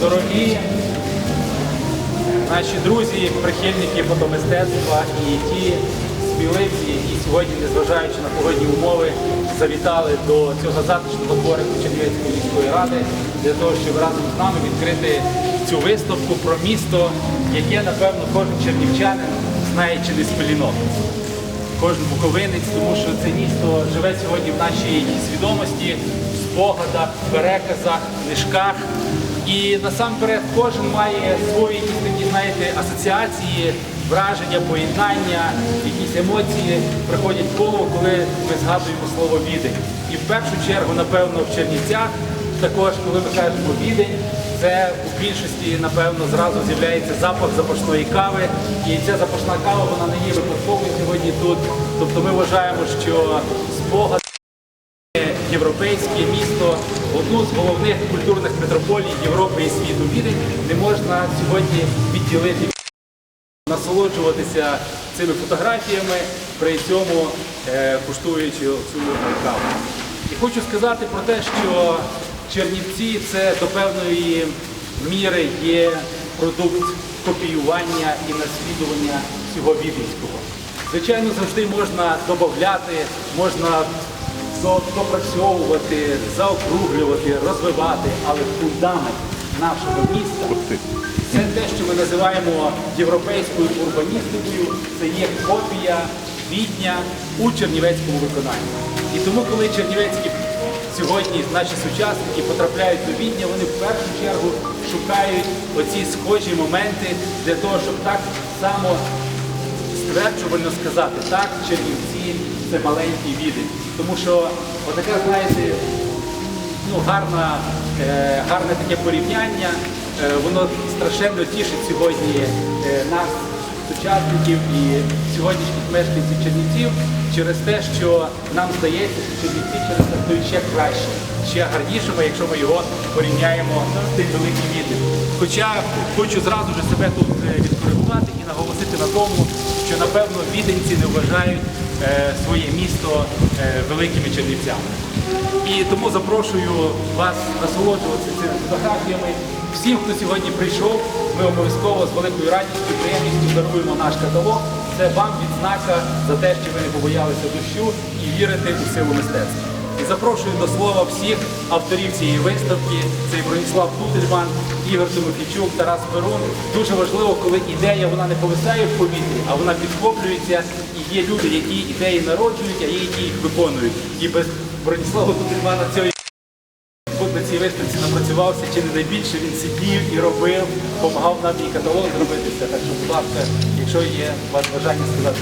Дорогі наші друзі, прихильники фотомистецтва і ті сміливці, які сьогодні, незважаючи на погодні умови, завітали до цього затишного дворику Чернівецької міської ради для того, щоб разом з нами відкрити цю виставку про місто, яке, напевно, кожен чернівчанин знає чи не з пелінок кожен буковинець, тому що це місто живе сьогодні в нашій свідомості, в спогадах, переказах, книжках. І насамперед кожен має свої якісь такі, знаєте, асоціації, враження, поєднання, якісь емоції приходять в голову, коли ми згадуємо слово відень. І в першу чергу, напевно, в Чернівцях, також, коли ми кажемо відень, це у більшості, напевно, зразу з'являється запах запашної кави. І ця запашна кава вона не є випадковою сьогодні тут. Тобто ми вважаємо, що спогад європейське місто, одну з головних культурних метрополій Європи і світу Відень не можна сьогодні відділити насолоджуватися цими фотографіями, при цьому е, куштуючи цю каву. І хочу сказати про те, що Чернівці це до певної міри є продукт копіювання і наслідування всього віденського. Звичайно, завжди можна додати, можна допрацьовувати, заокруглювати, розвивати, але фундамент нашого міста це те, що ми називаємо європейською урбаністикою, це є копія відня у чернівецькому виконанні. І тому, коли чернівецькі сьогодні наші сучасники потрапляють до відня, вони в першу чергу шукають оці схожі моменти для того, щоб так само стверджувально сказати, так, Чернівці це маленький відень. Тому що отака, знаєте, ну, гарна, е, гарне таке порівняння, е, воно страшенно тішить сьогодні е, нас, сучасників і сьогоднішніх мешканців Чернівців через те, що нам здається, що Чернівці через це ще краще, ще гарнішими, якщо ми його порівняємо з тим великим відом. Хоча хочу зразу ж себе тут е, відкоригувати і наголосити на тому, що напевно віденці не вважають е, своє місто е, великими чернівцями. І тому запрошую вас насолоджуватися цими фотографіями. Всім, хто сьогодні прийшов, ми обов'язково з великою радістю приємністю даруємо наш каталог. Це вам відзнака за те, що ви не побоялися дощу і вірите у силу мистецтва. І запрошую до слова всіх авторів цієї виставки. Це і Броніслав Тутельман, Ігор Тимофійчук, Тарас Перун. Дуже важливо, коли ідея вона не повисає в повітрі, а вона підхоплюється. І є люди, які ідеї народжують, а є які їх виконують. І без Броніслава Тутельмана цього на цій виставці напрацювався чи не найбільше, він сидів і робив, допомагав нам і каталог зробити все. Так що, будь ласка, якщо є у вас бажання сказати.